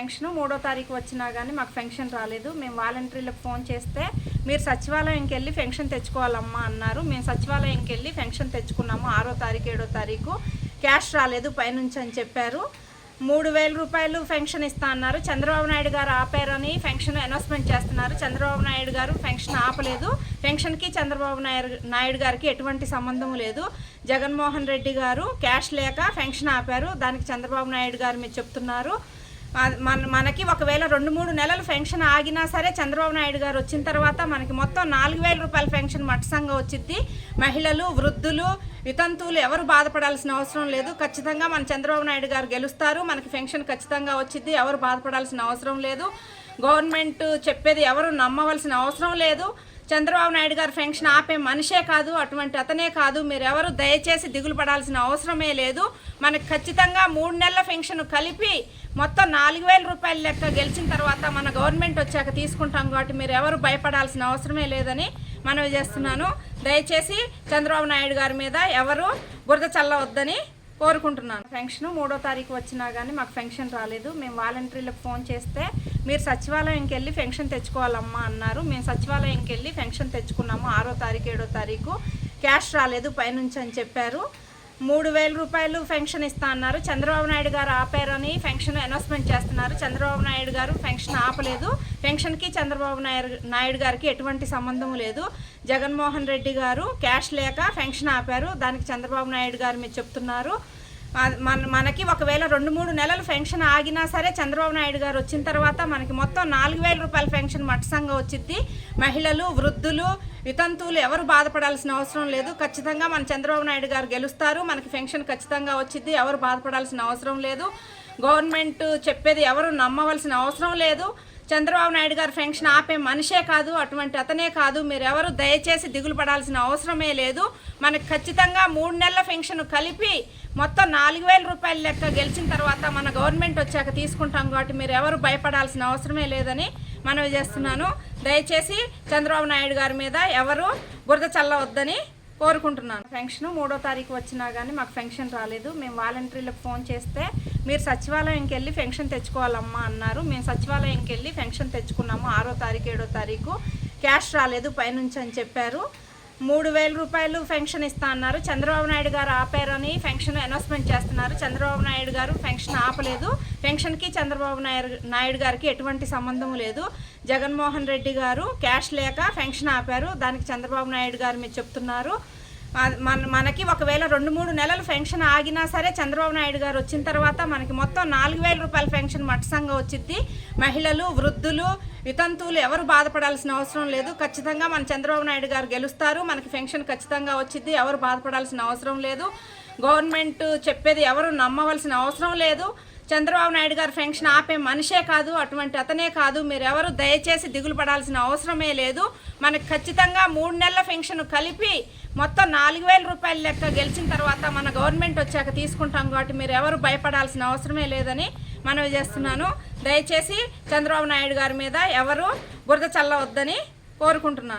Pension మూడో తారీఖు వచ్చినా కానీ మాకు పెన్షన్ రాలేదు. మేము వాలంటీర్లకు ఫోన్ చేస్తే మీరు సచివాలయంకి వెళ్ళి పెన్షన్ తెచ్చుకోవాలమ్మా అన్నారు. మేము సచివాలయంకి వెళ్ళి పెన్షన్ తెచ్చుకున్నాము ఆరో తారీఖు ఏడో తారీఖు. క్యాష్ రాలేదు పైనుంచి అని చెప్పారు. మూడు వేల రూపాయలు పెన్షన్ ఇస్తా అన్నారు. చంద్రబాబు నాయుడు గారు ఆపారని పెన్షన్ అనౌన్స్మెంట్ చేస్తున్నారు. చంద్రబాబు నాయుడు గారు పెన్షన్ ఆపలేదు. పెన్షన్కి చంద్రబాబు నాయుడు నాయుడు గారికి ఎటువంటి సంబంధం లేదు. జగన్మోహన్ రెడ్డి గారు క్యాష్ లేక పెన్షన్ ఆపారు. దానికి చంద్రబాబు నాయుడు గారు మీరు చెప్తున్నారు. మన మనకి ఒకవేళ రెండు మూడు నెలలు పెన్షన్ ఆగినా సరే చంద్రబాబు నాయుడు గారు వచ్చిన తర్వాత మనకి మొత్తం నాలుగు వేల రూపాయల పెన్షన్ మట్టసంగా వచ్చింది మహిళలు వృద్ధులు వితంతువులు ఎవరు బాధపడాల్సిన అవసరం లేదు. ఖచ్చితంగా మన చంద్రబాబు నాయుడు గారు గెలుస్తారు. మనకి పెన్షన్ ఖచ్చితంగా వచ్చింది ఎవరు బాధపడాల్సిన అవసరం లేదు. గవర్నమెంట్ చెప్పేది ఎవరు నమ్మవలసిన అవసరం లేదు. చంద్రబాబు నాయుడు గారు పెన్షన్ ఆపే మనిషే కాదు అటువంటి అతనే కాదు. మీరు ఎవరు దయచేసి దిగులు పడాల్సిన అవసరమే లేదు. మనకు ఖచ్చితంగా మూడు నెలల పెన్షన్ కలిపి మొత్తం నాలుగు వేల రూపాయల లెక్క గెలిచిన తర్వాత మన గవర్నమెంట్ వచ్చాక తీసుకుంటాం కాబట్టి మీరు ఎవరు భయపడాల్సిన అవసరమే లేదని మనవి చేస్తున్నాను. దయచేసి చంద్రబాబు నాయుడు గారి మీద ఎవరు బురద చల్లవద్దని కోరుకుంటున్నాను. పెన్షన్ మూడో తారీఖు వచ్చినా కానీ మాకు పెన్షన్ రాలేదు. మేము వాలంటీర్లకు ఫోన్ చేస్తే మీరు సచివాలయంకి వెళ్ళి పెన్షన్ తెచ్చుకోవాలమ్మా అన్నారు. మేము సచివాలయంకి వెళ్ళి పెన్షన్ తెచ్చుకున్నాము ఆరో తారీఖు ఏడో తారీఖు. క్యాష్ రాలేదు పైనుంచి అని చెప్పారు. మూడు వేల రూపాయలు పెన్షన్ ఇస్తా అన్నారు. చంద్రబాబు నాయుడు గారు ఆపారని పెన్షన్ అనౌన్స్మెంట్ చేస్తున్నారు. చంద్రబాబు నాయుడు గారు పెన్షన్ ఆపలేదు. పెన్షన్కి చంద్రబాబు నాయుడు నాయుడు గారికి ఎటువంటి సంబంధం లేదు. జగన్మోహన్ రెడ్డి గారు క్యాష్ లేక పెన్షన్ ఆపారు. దానికి చంద్రబాబు నాయుడు గారు మీరు చెప్తున్నారు. మన మనకి ఒకవేళ రెండు మూడు నెలలు పెన్షన్ ఆగినా సరే చంద్రబాబు నాయుడు గారు వచ్చిన తర్వాత మనకి మొత్తం నాలుగు వేల రూపాయల పెన్షన్ మట్టసంగా వచ్చింది మహిళలు వృద్ధులు వితంతువులు ఎవరు బాధపడాల్సిన అవసరం లేదు. ఖచ్చితంగా మన చంద్రబాబు నాయుడు గారు గెలుస్తారు. మనకి పెన్షన్ ఖచ్చితంగా వచ్చింది ఎవరు బాధపడాల్సిన అవసరం లేదు. గవర్నమెంట్ చెప్పేది ఎవరు నమ్మవలసిన అవసరం లేదు. చంద్రబాబు నాయుడు గారు పెన్షన్ ఆపే మనిషే కాదు అటువంటి అతనే కాదు. మీరు ఎవరు దయచేసి దిగులు పడాల్సిన అవసరమే లేదు. మనకు ఖచ్చితంగా మూడు నెలల పెన్షన్ కలిపి మొత్తం నాలుగు వేల రూపాయల లెక్క గెలిచిన తర్వాత మన గవర్నమెంట్ వచ్చాక తీసుకుంటాం కాబట్టి మీరు ఎవరు భయపడాల్సిన అవసరమే లేదని మనవి చేస్తున్నాను. దయచేసి చంద్రబాబు నాయుడు గారి మీద ఎవరు బురద చల్లవద్దని కోరుకుంటున్నాను. పెన్షన్ మూడో తారీఖు వచ్చినా కానీ మాకు పెన్షన్ రాలేదు. మేము వాలంటీర్లకు ఫోన్ చేస్తే మీరు సచివాలయంకి వెళ్ళి పెన్షన్ తెచ్చుకోవాలమ్మా అన్నారు. మేము సచివాలయంకి వెళ్ళి పెన్షన్ తెచ్చుకున్నాము ఆరో తారీఖు ఏడో తారీఖు. క్యాష్ రాలేదు పైనుంచి అని చెప్పారు. మూడు వేల రూపాయలు పెన్షన్ ఇస్తా అన్నారు. చంద్రబాబు నాయుడు గారు ఆపారని పెన్షన్ అనౌన్స్మెంట్ చేస్తున్నారు. చంద్రబాబు నాయుడు గారు పెన్షన్ ఆపలేదు. పెన్షన్కి చంద్రబాబు నాయుడు నాయుడు గారికి ఎటువంటి సంబంధం లేదు. జగన్మోహన్ రెడ్డి గారు క్యాష్ లేక పెన్షన్ ఆపారు. దానికి చంద్రబాబు నాయుడు గారు మీరు చెప్తున్నారు. మన మనకి ఒకవేళ రెండు మూడు నెలలు పెన్షన్ ఆగినా సరే చంద్రబాబు నాయుడు గారు వచ్చిన తర్వాత మనకి మొత్తం నాలుగు వేల రూపాయల పెన్షన్ మట్టసంగా వచ్చింది మహిళలు వృద్ధులు వితంతువులు ఎవరు బాధపడాల్సిన అవసరం లేదు. ఖచ్చితంగా మన చంద్రబాబు నాయుడు గారు గెలుస్తారు. మనకి పెన్షన్ ఖచ్చితంగా వచ్చింది ఎవరు బాధపడాల్సిన అవసరం లేదు. గవర్నమెంట్ చెప్పేది ఎవరు నమ్మవలసిన అవసరం లేదు. చంద్రబాబు నాయుడు గారు పెన్షన్ ఆపే మనిషే కాదు అటువంటి అతనే కాదు. మీరు ఎవరు దయచేసి దిగులు పడాల్సిన అవసరమే లేదు. మనకు ఖచ్చితంగా మూడు నెలల పెన్షన్ కలిపి మొత్తం నాలుగు వేల రూపాయల లెక్క గెలిచిన తర్వాత మన గవర్నమెంట్ వచ్చాక తీసుకుంటాం కాబట్టి మీరు ఎవరు భయపడాల్సిన అవసరమే లేదని మనవి చేస్తున్నాను. దయచేసి చంద్రబాబు నాయుడు గారి మీద ఎవరు బురద చల్లవద్దని కోరుకుంటున్నాను.